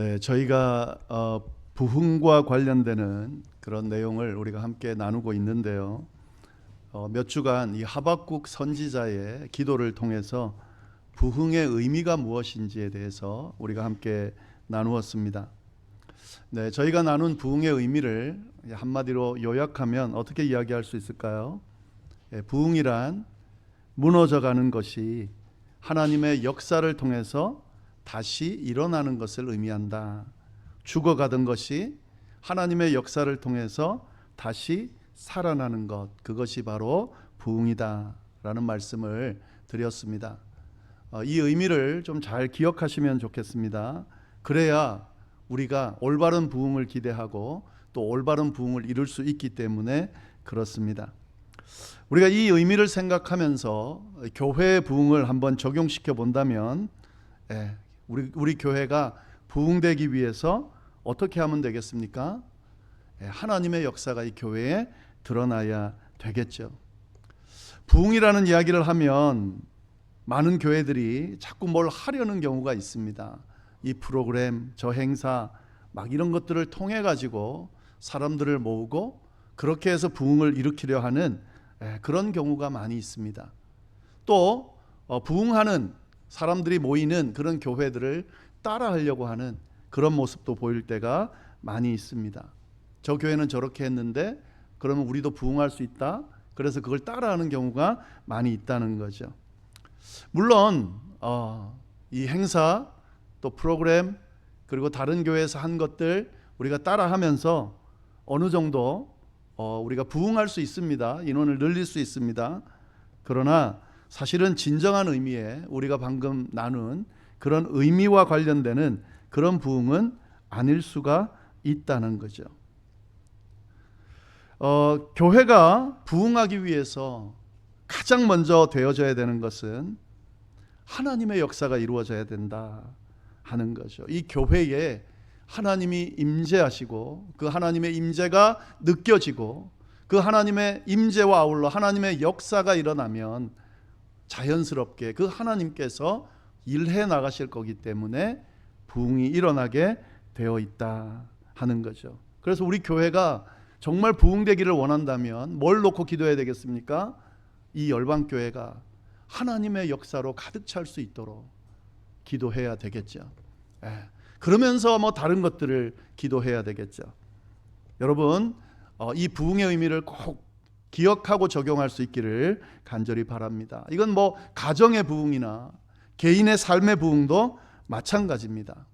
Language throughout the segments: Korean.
네, 저희가 어, 부흥과 관련되는 그런 내용을 우리가 함께 나누고 있는데요. 어, 몇 주간 이 하박국 선지자의 기도를 통해서 부흥의 의미가 무엇인지에 대해서 우리가 함께 나누었습니다. 네, 저희가 나눈 부흥의 의미를 한마디로 요약하면 어떻게 이야기할 수 있을까요? 예, 부흥이란 무너져가는 것이 하나님의 역사를 통해서 다시 일어나는 것을 의미한다. 죽어가던 것이 하나님의 역사를 통해서 다시 살아나는 것, 그것이 바로 부흥이다라는 말씀을 드렸습니다. 어, 이 의미를 좀 잘 기억하시면 좋겠습니다. 그래야 우리가 올바른 부흥을 기대하고 또 올바른 부흥을 이룰 수 있기 때문에 그렇습니다. 우리가 이 의미를 생각하면서 교회의 부흥을 한번 적용시켜 본다면, 예, 우리 우리 교회가 부흥되기 위해서 어떻게 하면 되겠습니까? 예, 하나님의 역사가 이 교회에 드러나야 되겠죠. 부흥이라는 이야기를 하면 많은 교회들이 자꾸 뭘 하려는 경우가 있습니다. 이 프로그램, 저 행사 막 이런 것들을 통해 가지고 사람들을 모으고 그렇게 해서 부흥을 일으키려 하는 예, 그런 경우가 많이 있습니다. 또 어, 부흥하는 사람들이 모이는 그런 교회들을 따라하려고 하는 그런 모습도 보일 때가 많이 있습니다. 저 교회는 저렇게 했는데 그러면 우리도 부흥할 수 있다. 그래서 그걸 따라하는 경우가 많이 있다는 거죠. 물론 어, 이 행사 또 프로그램 그리고 다른 교회에서 한 것들 우리가 따라하면서 어느 정도 어, 우리가 부흥할 수 있습니다. 인원을 늘릴 수 있습니다. 그러나 사실은 진정한 의미의 우리가 방금 나눈 그런 의미와 관련되는 그런 부흥은 아닐 수가 있다는 거죠. 어, 교회가 부흥하기 위해서 가장 먼저 되어져야 되는 것은 하나님의 역사가 이루어져야 된다 하는 거죠. 이 교회에 하나님이 임재하시고 그 하나님의 임재가 느껴지고 그 하나님의 임재와 아울러 하나님의 역사가 일어나면 자연스럽게 그 하나님께서 일해 나가실 거기 때문에 부흥이 일어나게 되어 있다 하는 거죠. 그래서 우리 교회가 정말 부흥되기를 원한다면 뭘 놓고 기도해야 되겠습니까? 이 열방 교회가 하나님의 역사로 가득 찰 수 있도록 기도해야 되겠죠. 예. 그러면서 뭐 다른 것들을 기도해야 되겠죠. 여러분 어, 이 부흥의 의미를 꼭 기억하고 적용할 수 있기를 간절히 바랍니다. 이건 뭐 가정의 부흥이나 개인의 삶의 부흥도 마찬가지입니다.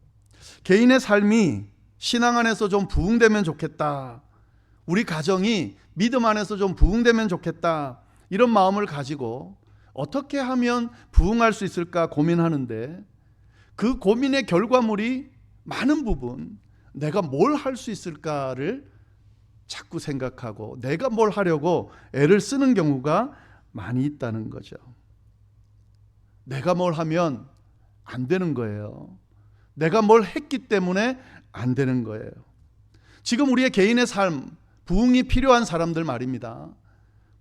개인의 삶이 신앙 안에서 좀 부흥되면 좋겠다. 우리 가정이 믿음 안에서 좀 부흥되면 좋겠다. 이런 마음을 가지고 어떻게 하면 부흥할 수 있을까 고민하는데 그 고민의 결과물이 많은 부분 내가 뭘 할 수 있을까를 자꾸 생각하고 내가 뭘 하려고 애를 쓰는 경우가 많이 있다는 거죠. 내가 뭘 하면 안 되는 거예요. 내가 뭘 했기 때문에 안 되는 거예요. 지금 우리의 개인의 삶, 부흥이 필요한 사람들 말입니다.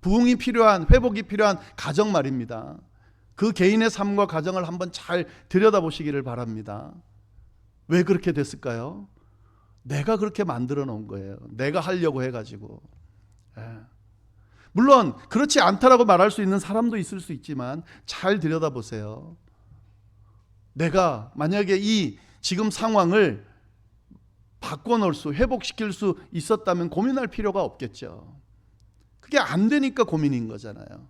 부흥이 필요한, 회복이 필요한 가정 말입니다. 그 개인의 삶과 가정을 한번 잘 들여다보시기를 바랍니다. 왜 그렇게 됐을까요? 내가 그렇게 만들어 놓은 거예요. 내가 하려고 해가지고. 예. 물론 그렇지 않다라고 말할 수 있는 사람도 있을 수 있지만 잘 들여다보세요. 내가 만약에 이 지금 상황을 바꿔놓을 수, 회복시킬 수 있었다면 고민할 필요가 없겠죠. 그게 안 되니까 고민인 거잖아요.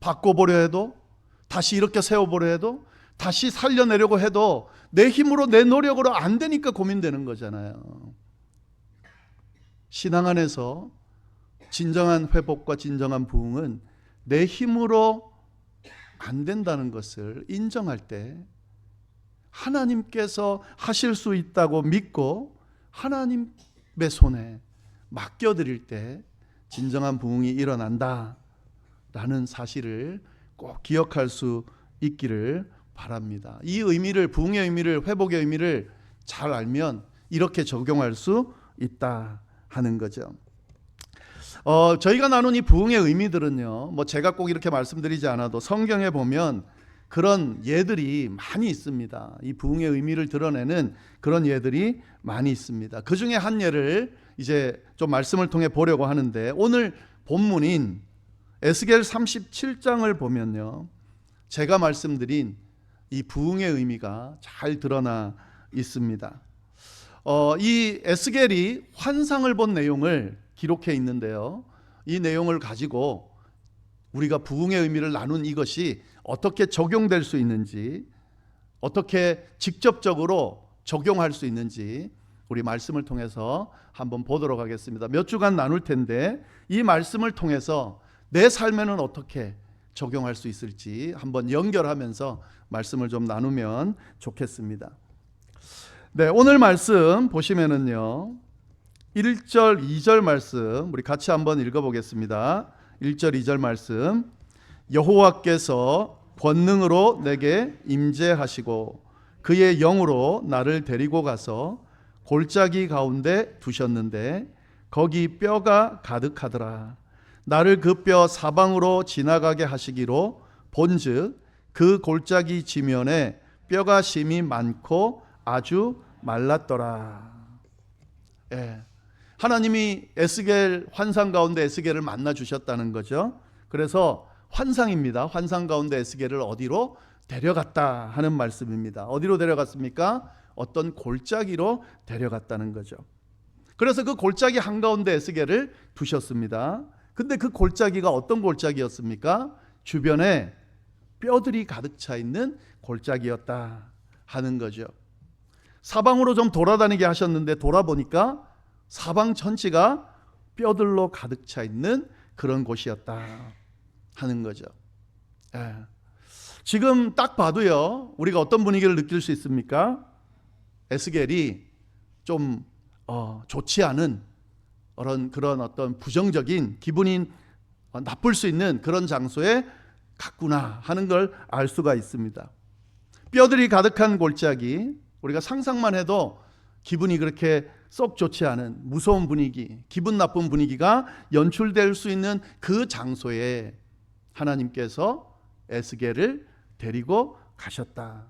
바꿔보려 해도, 다시 이렇게 세워보려 해도, 다시 살려내려고 해도 내 힘으로 내 노력으로 안 되니까 고민되는 거잖아요. 신앙 안에서 진정한 회복과 진정한 부흥은 내 힘으로 안 된다는 것을 인정할 때 하나님께서 하실 수 있다고 믿고 하나님의 손에 맡겨드릴 때 진정한 부흥이 일어난다. 라는 사실을 꼭 기억할 수 있기를 바랍니다. 이 의미를, 부흥의 의미를, 회복의 의미를 잘 알면 이렇게 적용할 수 있다 하는 거죠. 어, 저희가 나눈 이 부흥의 의미들은요, 뭐 제가 꼭 이렇게 말씀드리지 않아도 성경에 보면 그런 예들이 많이 있습니다. 이 부흥의 의미를 드러내는 그런 예들이 많이 있습니다. 그 중에 한 예를 이제 좀 말씀을 통해 보려고 하는데 오늘 본문인 에스겔 37장을 보면요. 제가 말씀드린 이 부흥의 의미가 잘 드러나 있습니다. 어, 이 에스겔이 환상을 본 내용을 기록해 있는데요. 이 내용을 가지고 우리가 부흥의 의미를 나눈 이것이 어떻게 적용될 수 있는지, 어떻게 직접적으로 적용할 수 있는지 우리 말씀을 통해서 한번 보도록 하겠습니다. 몇 주간 나눌 텐데 이 말씀을 통해서 내 삶에는 어떻게 적용할 수 있을지 한번 연결하면서 말씀을 좀 나누면 좋겠습니다. 네, 오늘 말씀 보시면은요. 1절, 2절 말씀 우리 같이 한번 읽어 보겠습니다. 1절, 2절 말씀. 여호와께서 권능으로 내게 임재하시고 그의 영으로 나를 데리고 가서 골짜기 가운데 두셨는데 거기 뼈가 가득하더라. 나를 그 뼈 사방으로 지나가게 하시기로 본즉 그 골짜기 지면에 뼈가 심이 많고 아주 말랐더라. 예. 하나님이 에스겔 환상 가운데 에스겔을 만나 주셨다는 거죠. 그래서 환상입니다. 환상 가운데 에스겔을 어디로 데려갔다 하는 말씀입니다. 어디로 데려갔습니까? 어떤 골짜기로 데려갔다는 거죠. 그래서 그 골짜기 한가운데 에스겔을 두셨습니다. 근데 그 골짜기가 어떤 골짜기였습니까? 주변에 뼈들이 가득 차 있는 골짜기였다 하는 거죠. 사방으로 좀 돌아다니게 하셨는데 돌아보니까 사방 전체가 뼈들로 가득 차 있는 그런 곳이었다 하는 거죠. 예. 지금 딱 봐도요, 우리가 어떤 분위기를 느낄 수 있습니까? 에스겔이 좀 어, 좋지 않은 그런 그런 어떤 부정적인 기분이 어, 나쁠 수 있는 그런 장소에 갔구나 하는 걸 알 수가 있습니다. 뼈들이 가득한 골짜기 우리가 상상만 해도 기분이 그렇게 썩 좋지 않은 무서운 분위기, 기분 나쁜 분위기가 연출될 수 있는 그 장소에 하나님께서 에스겔을 데리고 가셨다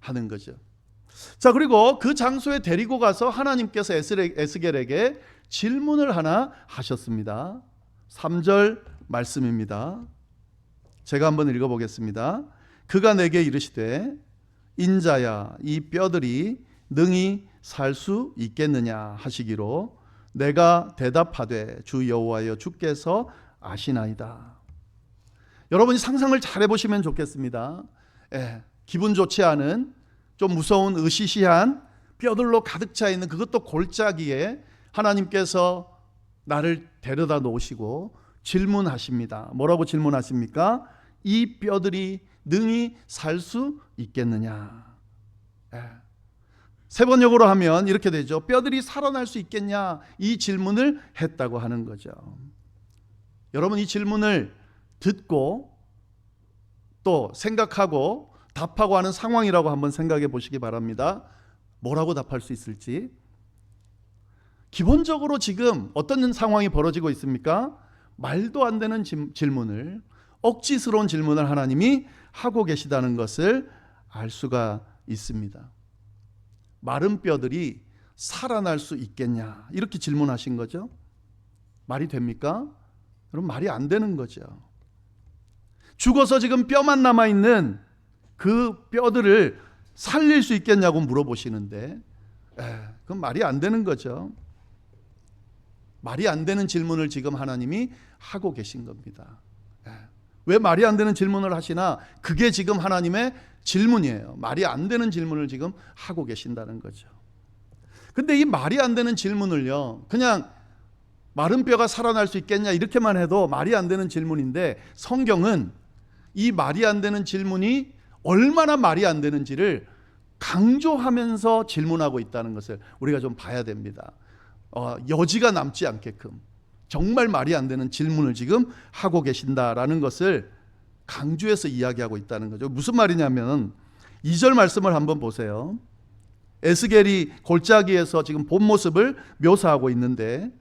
하는 거죠. 자, 그리고 그 장소에 데리고 가서 하나님께서 에스겔에게 질문을 하나 하셨습니다. 3절 말씀입니다. 제가 한번 읽어 보겠습니다. 그가 내게 이르시되 인자야 이 뼈들이 능히 살 수 있겠느냐 하시기로 내가 대답하되 주 여호와여 주께서 아시나이다. 여러분이 상상을 잘 해보시면 좋겠습니다. 예, 기분 좋지 않은 좀 무서운 으시시한 뼈들로 가득 차 있는 그것도 골짜기에 하나님께서 나를 데려다 놓으시고 질문하십니다. 뭐라고 질문하십니까? 이 뼈들이 능히 살 수 있겠느냐? 예. 세 번역으로 하면 이렇게 되죠. 뼈들이 살아날 수 있겠냐? 이 질문을 했다고 하는 거죠. 여러분 이 질문을 듣고 또 생각하고 답하고 하는 상황이라고 한번 생각해 보시기 바랍니다. 뭐라고 답할 수 있을지. 기본적으로 지금 어떤 상황이 벌어지고 있습니까? 말도 안 되는 질문을 억지스러운 질문을 하나님이 하고 계시다는 것을 알 수가 있습니다. 마른 뼈들이 살아날 수 있겠냐? 이렇게 질문하신 거죠. 말이 됩니까? 여러분 말이 안 되는 거죠. 죽어서 지금 뼈만 남아 있는 그 뼈들을 살릴 수 있겠냐고 물어보시는데, 에, 그건 말이 안 되는 거죠. 말이 안 되는 질문을 지금 하나님이 하고 계신 겁니다. 에, 왜 말이 안 되는 질문을 하시나? 그게 지금 하나님의 질문이에요. 말이 안 되는 질문을 지금 하고 계신다는 거죠. 근데 이 말이 안 되는 질문을요, 그냥 마른 뼈가 살아날 수 있겠냐 이렇게만 해도 말이 안 되는 질문인데 성경은 이 말이 안 되는 질문이 얼마나 말이 안 되는지를 강조하면서 질문하고 있다는 것을 우리가 좀 봐야 됩니다. 어, 여지가 남지 않게끔 정말 말이 안 되는 질문을 지금 하고 계신다라는 것을 강조해서 이야기하고 있다는 거죠. 무슨 말이냐면 2절 말씀을 한번 보세요. 에스겔이 골짜기에서 지금 본 모습을 묘사하고 있는데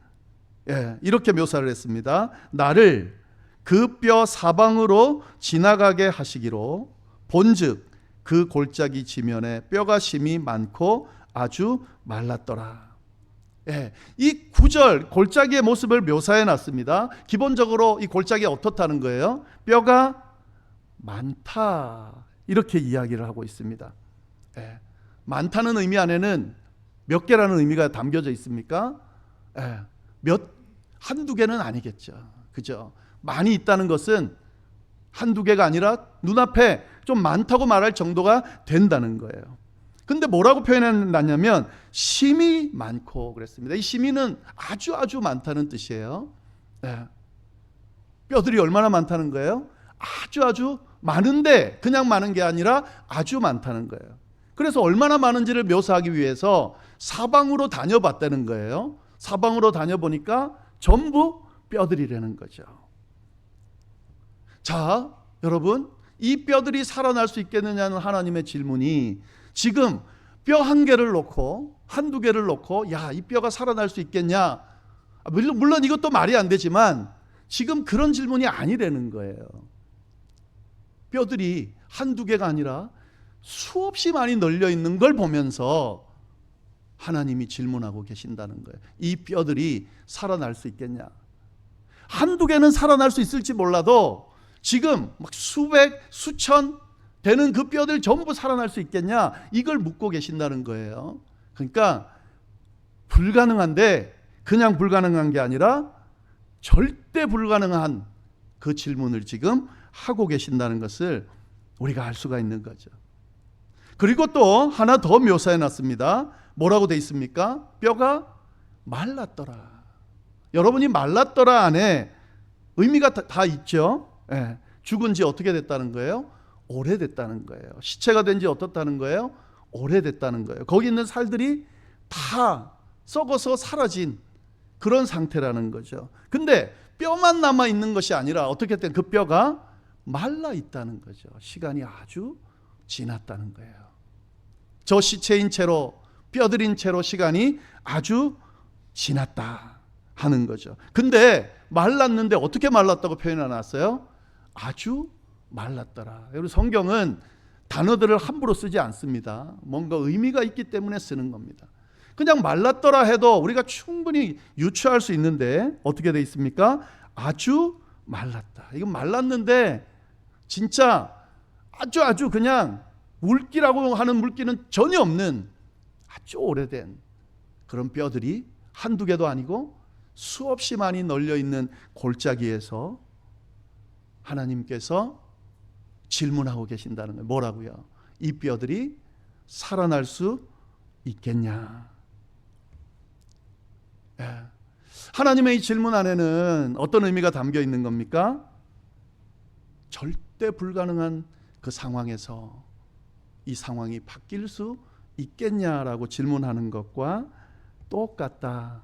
예, 이렇게 묘사를 했습니다. 나를 그 뼈 사방으로 지나가게 하시기로 본즉 그 골짜기 지면에 뼈가 심이 많고 아주 말랐더라. 예, 이 구절 골짜기의 모습을 묘사해 놨습니다. 기본적으로 이 골짜기 어떻다는 거예요? 뼈가 많다 이렇게 이야기를 하고 있습니다. 예, 많다는 의미 안에는 몇 개라는 의미가 담겨져 있습니까? 예, 몇 한두 개는 아니겠죠. 그죠? 많이 있다는 것은 한두 개가 아니라 눈앞에 좀 많다고 말할 정도가 된다는 거예요. 근데 뭐라고 표현해놨냐면 심이 많고 그랬습니다. 이 심이는 아주 아주 많다는 뜻이에요. 예. 뼈들이 얼마나 많다는 거예요? 아주 아주 많은데 그냥 많은 게 아니라 아주 많다는 거예요. 그래서 얼마나 많은지를 묘사하기 위해서 사방으로 다녀봤다는 거예요. 사방으로 다녀보니까 전부 뼈들이라는 거죠. 자, 여러분, 이 뼈들이 살아날 수 있겠느냐는 하나님의 질문이 지금 뼈 한 개를 놓고 한두 개를 놓고 야, 이 뼈가 살아날 수 있겠냐? 아, 물론, 물론 이것도 말이 안 되지만 지금 그런 질문이 아니라는 거예요. 뼈들이 한두 개가 아니라 수없이 많이 널려 있는 걸 보면서 하나님이 질문하고 계신다는 거예요. 이 뼈들이 살아날 수 있겠냐? 한두 개는 살아날 수 있을지 몰라도 지금 막 수백, 수천 되는 그 뼈들 전부 살아날 수 있겠냐? 이걸 묻고 계신다는 거예요. 그러니까 불가능한데 그냥 불가능한 게 아니라 절대 불가능한 그 질문을 지금 하고 계신다는 것을 우리가 알 수가 있는 거죠. 그리고 또 하나 더 묘사해 놨습니다. 뭐라고 돼 있습니까? 뼈가 말랐더라. 여러분이 말랐더라 안에 의미가 다, 다 있죠. 예. 죽은 지 어떻게 됐다는 거예요? 오래됐다는 거예요. 시체가 된 지 어떻다는 거예요? 오래됐다는 거예요. 거기 있는 살들이 다 썩어서 사라진 그런 상태라는 거죠. 근데 뼈만 남아 있는 것이 아니라 어떻게 된그 뼈가 말라 있다는 거죠. 시간이 아주 지났다는 거예요. 저 시체인 채로 뼈들인 채로 시간이 아주 지났다 하는 거죠. 근데 말랐는데 어떻게 말랐다고 표현해 놨어요? 아주 말랐더라. 여러분 성경은 단어들을 함부로 쓰지 않습니다. 뭔가 의미가 있기 때문에 쓰는 겁니다. 그냥 말랐더라 해도 우리가 충분히 유추할 수 있는데 어떻게 돼 있습니까? 아주 말랐다. 이건 말랐는데 진짜 아주 아주 그냥 물기라고 하는 물기는 전혀 없는 아주 오래된 그런 뼈들이 한두 개도 아니고 수없이 많이 널려 있는 골짜기에서 하나님께서 질문하고 계신다는 거예요. 뭐라고요? 이 뼈들이 살아날 수 있겠냐? 예. 하나님의 이 질문 안에는 어떤 의미가 담겨 있는 겁니까? 절대 불가능한 그 상황에서 이 상황이 바뀔 수 있겠냐라고 질문하는 것과 똑같다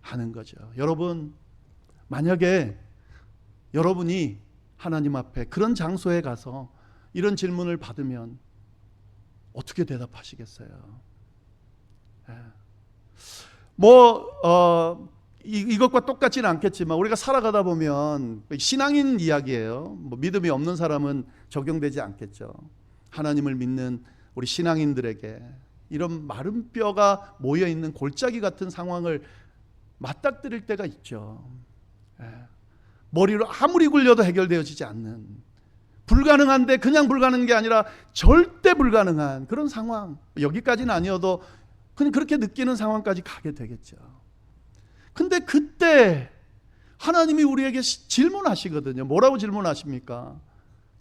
하는 거죠. 여러분, 만약에 여러분이 하나님 앞에 그런 장소에 가서 이런 질문을 받으면 어떻게 대답하시겠어요? 예. 뭐, 어, 이, 이것과 똑같지는 않겠지만 우리가 살아가다 보면 신앙인 이야기예요. 뭐 믿음이 없는 사람은 적용되지 않겠죠. 하나님을 믿는 우리 신앙인들에게 이런 마른 뼈가 모여 있는 골짜기 같은 상황을 맞닥뜨릴 때가 있죠. 예. 머리로 아무리 굴려도 해결되어지지 않는 불가능한데 그냥 불가능한 게 아니라 절대 불가능한 그런 상황. 여기까지는 아니어도 그냥 그렇게 느끼는 상황까지 가게 되겠죠. 근데 그때 하나님이 우리에게 질문하시거든요. 뭐라고 질문하십니까?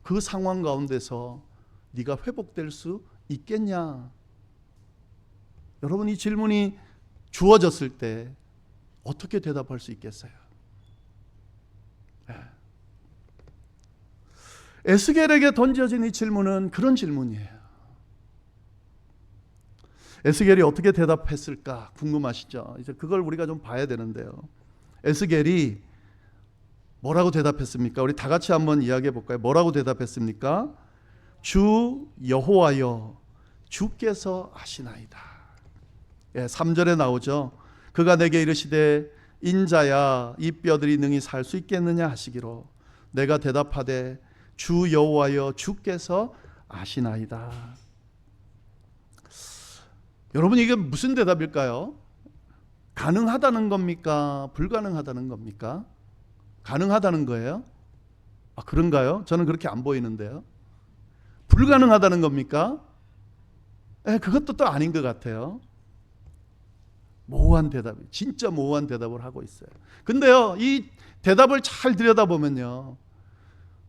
그 상황 가운데서 네가 회복될 수 있겠냐? 여러분 이 질문이 주어졌을 때 어떻게 대답할 수 있겠어요? 에스겔에게 던져진 이 질문은 그런 질문이에요. 에스겔이 어떻게 대답했을까 궁금하시죠? 이제 그걸 우리가 좀 봐야 되는데요. 에스겔이 뭐라고 대답했습니까? 우리 다 같이 한번 이야기해 볼까요? 뭐라고 대답했습니까? 주 여호와여 주께서 아시나이다. 예, 3절에 나오죠. 그가 내게 이르시되 인자야 이 뼈들이 능히 살 수 있겠느냐 하시기로 내가 대답하되 주 여호와여 주께서 아시나이다. 여러분 이게 무슨 대답일까요? 가능하다는 겁니까? 불가능하다는 겁니까? 가능하다는 거예요? 아, 그런가요? 저는 그렇게 안 보이는데요. 불가능하다는 겁니까? 예, 그것도 또 아닌 것 같아요. 모호한 대답이 진짜 모호한 대답을 하고 있어요. 근데요, 이 대답을 잘 들여다보면요.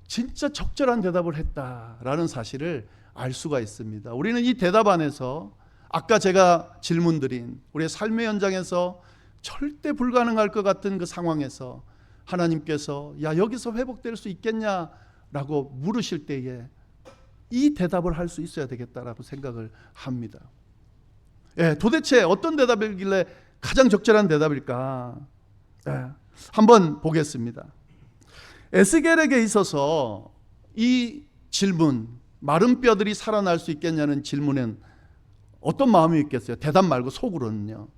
진짜 적절한 대답을 했다라는 사실을 알 수가 있습니다. 우리는 이 대답 안에서 아까 제가 질문 드린 우리의 삶의 현장에서 절대 불가능할 것 같은 그 상황에서 하나님께서 야 여기서 회복될 수 있겠냐라고 물으실 때에 이 대답을 할 수 있어야 되겠다라고 생각을 합니다. 예, 도대체 어떤 대답이길래 가장 적절한 대답일까? 예, 한번 보겠습니다. 에스겔에게 있어서 이 질문 마른 뼈들이 살아날 수 있겠냐는 질문엔 어떤 마음이 있겠어요? 대답 말고 속으로는요.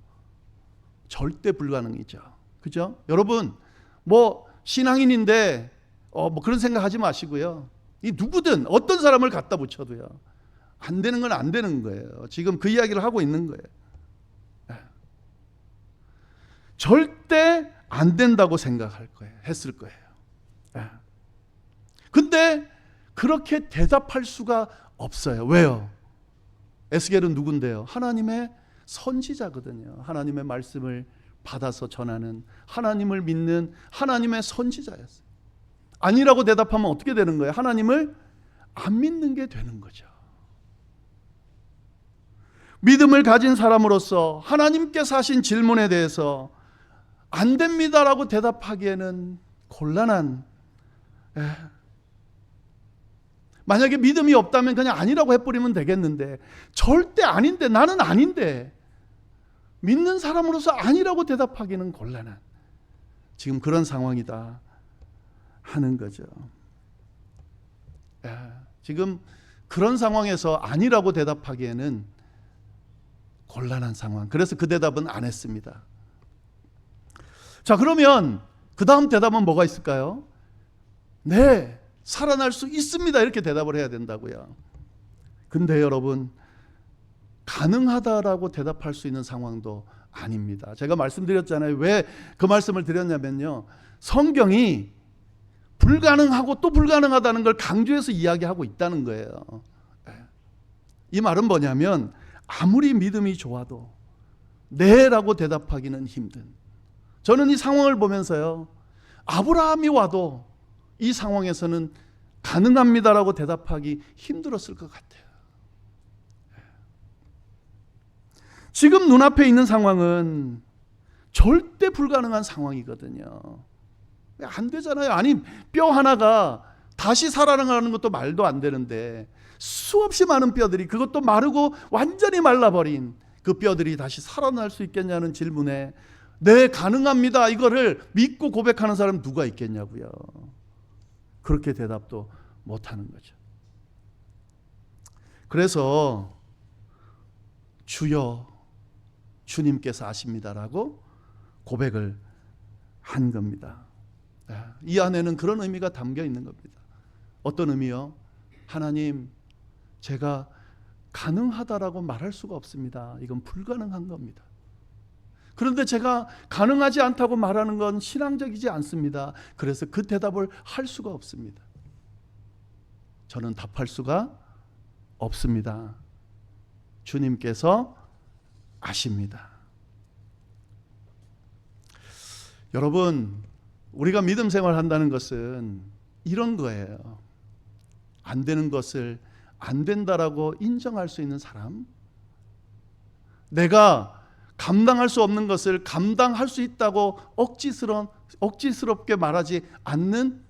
절대 불가능이죠. 그죠? 여러분 뭐 신앙인인데 어, 뭐 그런 생각 하지 마시고요. 이 누구든 어떤 사람을 갖다 붙여도요. 안 되는 건 안 되는 거예요. 지금 그 이야기를 하고 있는 거예요. 예. 절대 안 된다고 생각할 거예요. 했을 거예요. 예. 근데 그렇게 대답할 수가 없어요. 왜요? 에스겔은 누군데요? 하나님의 선지자거든요. 하나님의 말씀을 받아서 전하는 하나님을 믿는 하나님의 선지자였어요. 아니라고 대답하면 어떻게 되는 거예요? 하나님을 안 믿는 게 되는 거죠. 믿음을 가진 사람으로서 하나님께서 하신 질문에 대해서 안 됩니다라고 대답하기에는 곤란한 에. 만약에 믿음이 없다면 그냥 아니라고 해버리면 되겠는데 절대 아닌데 나는 아닌데 믿는 사람으로서 아니라고 대답하기는 곤란한 지금 그런 상황이다 하는 거죠. 에. 지금 그런 상황에서 아니라고 대답하기에는 곤란한 상황. 그래서 그 대답은 안 했습니다. 자, 그러면 그 다음 대답은 뭐가 있을까요? 네, 살아날 수 있습니다. 이렇게 대답을 해야 된다고요. 근데 여러분, 가능하다라고 대답할 수 있는 상황도 아닙니다. 제가 말씀드렸잖아요. 왜 그 말씀을 드렸냐면요. 성경이 불가능하고 또 불가능하다는 걸 강조해서 이야기하고 있다는 거예요. 이 말은 뭐냐면 아무리 믿음이 좋아도 네라고 대답하기는 힘든. 저는 이 상황을 보면서요. 아브라함이 와도 이 상황에서는 가능합니다라고 대답하기 힘들었을 것 같아요. 지금 눈앞에 있는 상황은 절대 불가능한 상황이거든요. 안 되잖아요. 아니, 뼈 하나가 다시 살아나가는 것도 말도 안 되는데 수없이 많은 뼈들이 그것도 마르고 완전히 말라버린 그 뼈들이 다시 살아날 수 있겠냐는 질문에 네, 가능합니다. 이거를 믿고 고백하는 사람 누가 있겠냐고요. 그렇게 대답도 못 하는 거죠. 그래서 주여 주님께서 아십니다라고 고백을 한 겁니다. 이 안에는 그런 의미가 담겨 있는 겁니다. 어떤 의미요? 하나님, 제가 가능하다라고 말할 수가 없습니다. 이건 불가능한 겁니다. 그런데 제가 가능하지 않다고 말하는 건 신앙적이지 않습니다. 그래서 그 대답을 할 수가 없습니다. 저는 답할 수가 없습니다. 주님께서 아십니다. 여러분, 우리가 믿음 생활 한다는 것은 이런 거예요. 안 되는 것을 안 된다라고 인정할 수 있는 사람, 내가 감당할 수 없는 것을 감당할 수 있다고 억지스러 억지스럽게 말하지 않는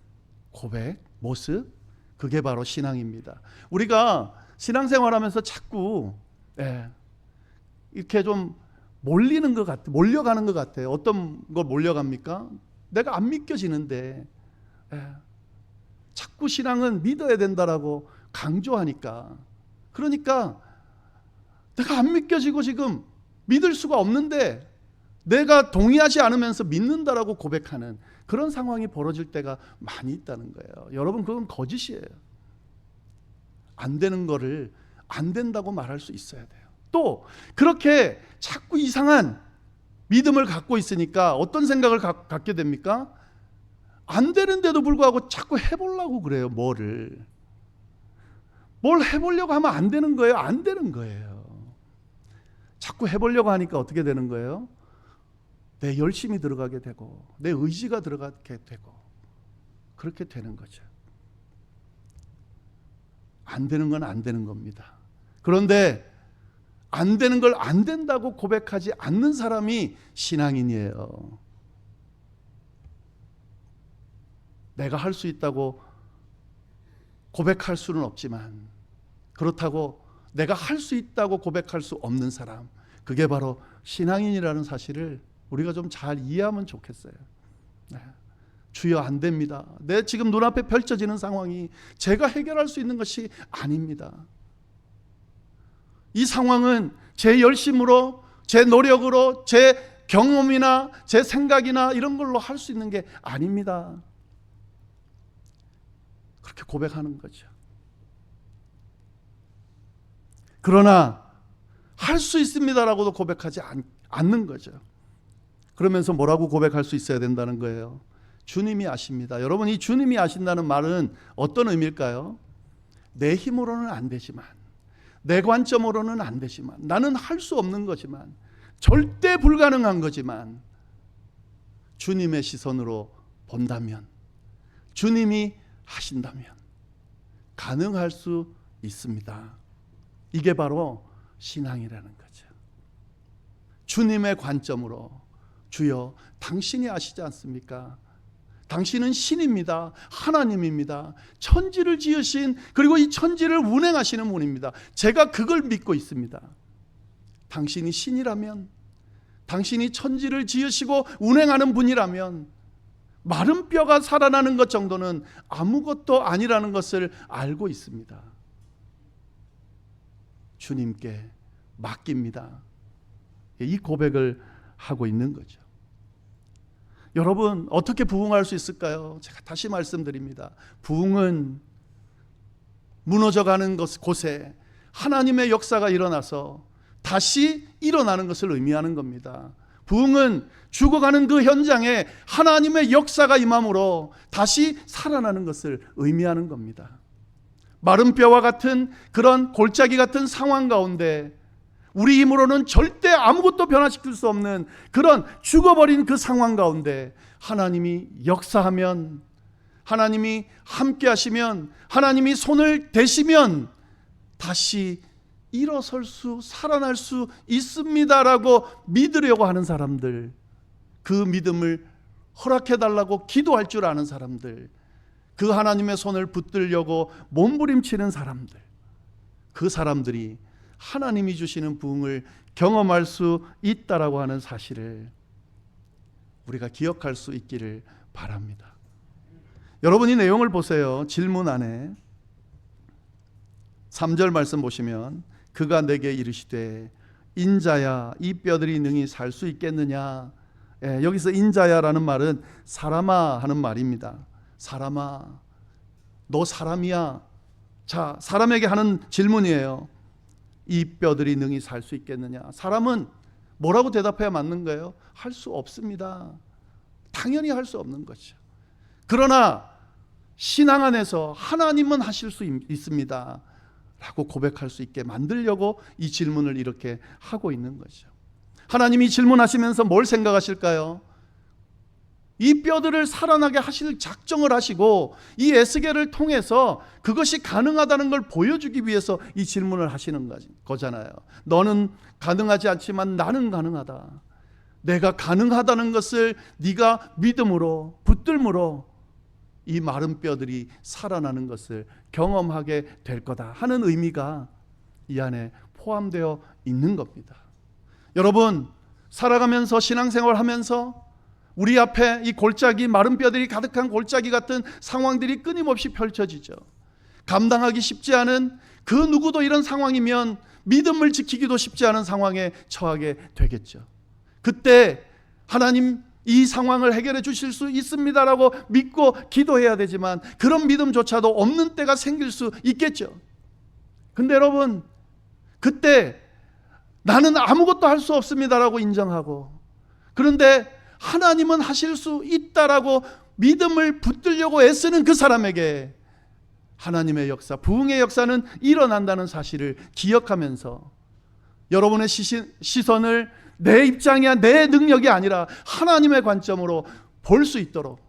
고백, 모습, 그게 바로 신앙입니다. 우리가 신앙생활하면서 자꾸 예, 이렇게 좀 몰리는 것 같아, 몰려가는 것 같아요. 어떤 걸 몰려갑니까? 내가 안 믿겨지는데 예, 자꾸 신앙은 믿어야 된다라고 강조하니까 그러니까 내가 안 믿겨지고 지금 믿을 수가 없는데 내가 동의하지 않으면서 믿는다라고 고백하는 그런 상황이 벌어질 때가 많이 있다는 거예요. 여러분 그건 거짓이에요. 안 되는 거를 안 된다고 말할 수 있어야 돼요. 또 그렇게 자꾸 이상한 믿음을 갖고 있으니까 어떤 생각을 가- 갖게 됩니까? 안 되는데도 불구하고 자꾸 해보려고 그래요. 뭐를 뭘 해보려고 하면 안 되는 거예요. 안 되는 거예요. 자꾸 해보려고 하니까 어떻게 되는 거예요? 내 열심이 들어가게 되고 내 의지가 들어가게 되고 그렇게 되는 거죠. 안 되는 건 안 되는 겁니다. 그런데 안 되는 걸 안 된다고 고백하지 않는 사람이 신앙인이에요. 내가 할 수 있다고 고백할 수는 없지만 그렇다고 내가 할 수 있다고 고백할 수 없는 사람 그게 바로 신앙인이라는 사실을 우리가 좀 잘 이해하면 좋겠어요. 네. 주여 안 됩니다. 내 지금 눈앞에 펼쳐지는 상황이 제가 해결할 수 있는 것이 아닙니다. 이 상황은 제 열심으로, 제 노력으로, 제 경험이나 제 생각이나 이런 걸로 할 수 있는 게 아닙니다. 그렇게 고백하는 거죠. 그러나 할 수 있습니다라고도 고백하지 않, 않는 거죠. 그러면서 뭐라고 고백할 수 있어야 된다는 거예요. 주님이 아십니다. 여러분 이 주님이 아신다는 말은 어떤 의미일까요? 내 힘으로는 안 되지만 내 관점으로는 안 되지만 나는 할 수 없는 거지만 절대 불가능한 거지만 주님의 시선으로 본다면 주님이 하신다면 가능할 수 있습니다. 이게 바로 신앙이라는 거죠. 주님의 관점으로 주여 당신이 아시지 않습니까? 당신은 신입니다. 하나님입니다. 천지를 지으신 그리고 이 천지를 운행하시는 분입니다. 제가 그걸 믿고 있습니다. 당신이 신이라면 당신이 천지를 지으시고 운행하는 분이라면 마른 뼈가 살아나는 것 정도는 아무것도 아니라는 것을 알고 있습니다. 주님께 맡깁니다. 이 고백을 하고 있는 거죠. 여러분 어떻게 부흥할 수 있을까요? 제가 다시 말씀드립니다. 부흥은 무너져가는 것 곳에 하나님의 역사가 일어나서 다시 일어나는 것을 의미하는 겁니다. 부흥은 죽어가는 그 현장에 하나님의 역사가 임함으로 다시 살아나는 것을 의미하는 겁니다. 마른 뼈와 같은 그런 골짜기 같은 상황 가운데 우리 힘으로는 절대 아무것도 변화시킬 수 없는 그런 죽어버린 그 상황 가운데 하나님이 역사하면 하나님이 함께 하시면 하나님이 손을 대시면 다시 일어설 수 살아날 수 있습니다라고 믿으려고 하는 사람들 그 믿음을 허락해 달라고 기도할 줄 아는 사람들 그 하나님의 손을 붙들려고 몸부림치는 사람들 그 사람들이 하나님이 주시는 부흥을 경험할 수 있다라고 하는 사실을 우리가 기억할 수 있기를 바랍니다. 여러분 이 내용을 보세요. 질문 안에 3절 말씀 보시면 그가 내게 이르시되 인자야 이 뼈들이 능히 살 수 있겠느냐 예, 여기서 인자야라는 말은 사람아 하는 말입니다. 사람아 너 사람이야. 자 사람에게 하는 질문이에요. 이 뼈들이 능히 살 수 있겠느냐? 사람은 뭐라고 대답해야 맞는 거예요? 할 수 없습니다. 당연히 할 수 없는 거죠. 그러나 신앙 안에서 하나님은 하실 수 있- 있습니다. 라고 고백할 수 있게 만들려고 이 질문을 이렇게 하고 있는 거죠. 하나님이 질문하시면서 뭘 생각하실까요? 이 뼈들을 살아나게 하실 작정을 하시고 이 에스겔을 통해서 그것이 가능하다는 걸 보여주기 위해서 이 질문을 하시는 거잖아요. 너는 가능하지 않지만 나는 가능하다. 내가 가능하다는 것을 네가 믿음으로 붙들므로 이 마른 뼈들이 살아나는 것을 경험하게 될 거다 하는 의미가 이 안에 포함되어 있는 겁니다. 여러분 살아가면서 신앙생활 하면서 우리 앞에 이 골짜기 마른 뼈들이 가득한 골짜기 같은 상황들이 끊임없이 펼쳐지죠. 감당하기 쉽지 않은 그 누구도 이런 상황이면 믿음을 지키기도 쉽지 않은 상황에 처하게 되겠죠. 그때 하나님 이 상황을 해결해 주실 수 있습니다라고 믿고 기도해야 되지만 그런 믿음조차도 없는 때가 생길 수 있겠죠. 근데 여러분, 그때 나는 아무것도 할 수 없습니다라고 인정하고 그런데 하나님은 하실 수 있다라고 믿음을 붙들려고 애쓰는 그 사람에게 하나님의 역사, 부흥의 역사는 일어난다는 사실을 기억하면서 여러분의 시신, 시선을 내 입장이야, 내 능력이 아니라 하나님의 관점으로 볼 수 있도록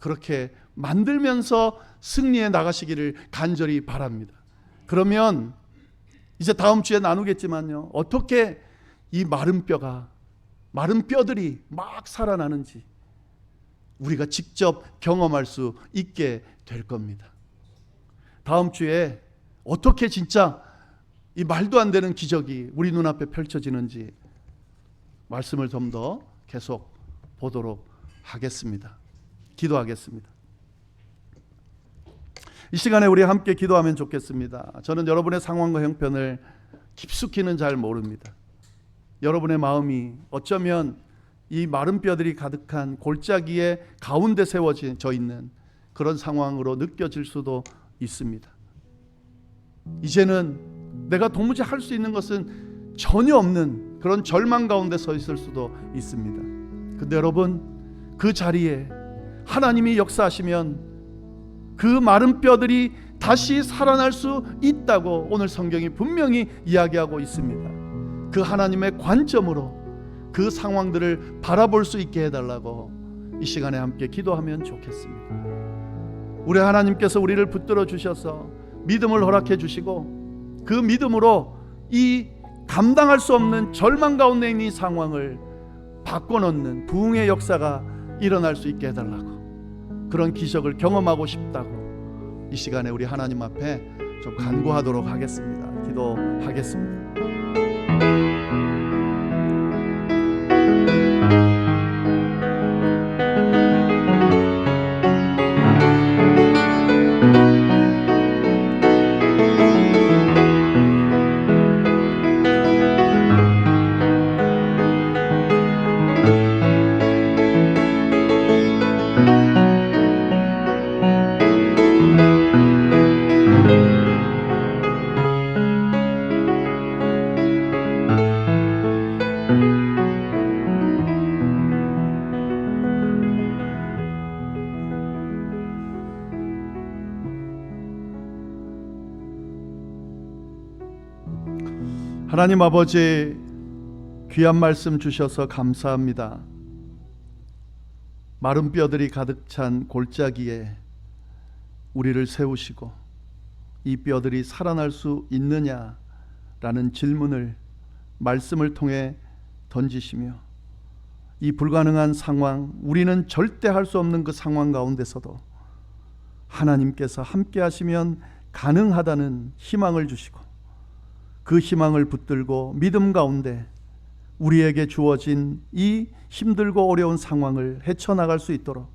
그렇게 만들면서 승리해 나가시기를 간절히 바랍니다. 그러면 이제 다음 주에 나누겠지만요. 어떻게 이 마른 뼈가 마른 뼈들이 막 살아나는지 우리가 직접 경험할 수 있게 될 겁니다. 다음 주에 어떻게 진짜 이 말도 안 되는 기적이 우리 눈앞에 펼쳐지는지 말씀을 좀 더 계속 보도록 하겠습니다. 기도하겠습니다. 이 시간에 우리 함께 기도하면 좋겠습니다. 저는 여러분의 상황과 형편을 깊숙이는 잘 모릅니다. 여러분의 마음이 어쩌면 이 마른 뼈들이 가득한 골짜기의 가운데 세워져 있는 그런 상황으로 느껴질 수도 있습니다. 이제는 내가 도무지 할 수 있는 것은 전혀 없는 그런 절망 가운데 서 있을 수도 있습니다. 근데 여러분 그 자리에 하나님이 역사하시면 그 마른 뼈들이 다시 살아날 수 있다고 오늘 성경이 분명히 이야기하고 있습니다. 그 하나님의 관점으로 그 상황들을 바라볼 수 있게 해달라고 이 시간에 함께 기도하면 좋겠습니다. 우리 하나님께서 우리를 붙들어 주셔서 믿음을 허락해 주시고 그 믿음으로 이 감당할 수 없는 절망 가운데 있는 이 상황을 바꿔놓는 부흥의 역사가 일어날 수 있게 해달라고 그런 기적을 경험하고 싶다고 이 시간에 우리 하나님 앞에 좀 간구하도록 하겠습니다. 기도하겠습니다. 하나님 아버지 귀한 말씀 주셔서 감사합니다. 마른 뼈들이 가득 찬 골짜기에 우리를 세우시고 이 뼈들이 살아날 수 있느냐라는 질문을 말씀을 통해 던지시며 이 불가능한 상황, 우리는 절대 할 수 없는 그 상황 가운데서도 하나님께서 함께 하시면 가능하다는 희망을 주시고 그 희망을 붙들고 믿음 가운데 우리에게 주어진 이 힘들고 어려운 상황을 헤쳐나갈 수 있도록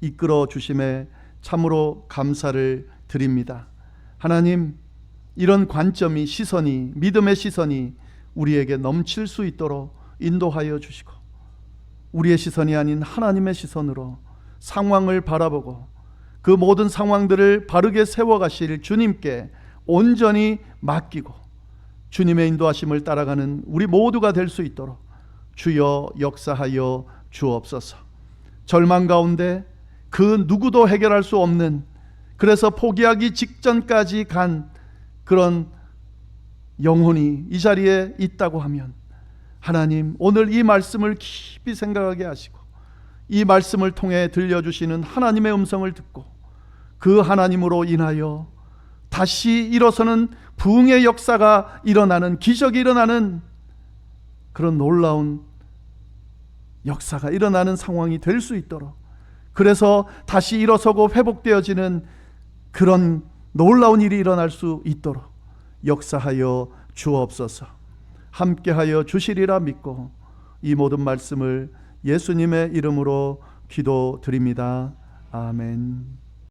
이끌어 주심에 참으로 감사를 드립니다. 하나님, 이런 관점이 시선이 믿음의 시선이 우리에게 넘칠 수 있도록 인도하여 주시고 우리의 시선이 아닌 하나님의 시선으로 상황을 바라보고 그 모든 상황들을 바르게 세워 가실 주님께 온전히 맡기고 주님의 인도하심을 따라가는 우리 모두가 될 수 있도록 주여 역사하여 주옵소서. 절망 가운데 그 누구도 해결할 수 없는 그래서 포기하기 직전까지 간 그런 영혼이 이 자리에 있다고 하면 하나님 오늘 이 말씀을 깊이 생각하게 하시고 이 말씀을 통해 들려주시는 하나님의 음성을 듣고 그 하나님으로 인하여 다시 일어서는 부흥의 역사가 일어나는 기적이 일어나는 그런 놀라운 역사가 일어나는 상황이 될 수 있도록 그래서 다시 일어서고 회복되어지는 그런 놀라운 일이 일어날 수 있도록 역사하여 주옵소서. 함께하여 주시리라 믿고 이 모든 말씀을 예수님의 이름으로 기도드립니다. 아멘.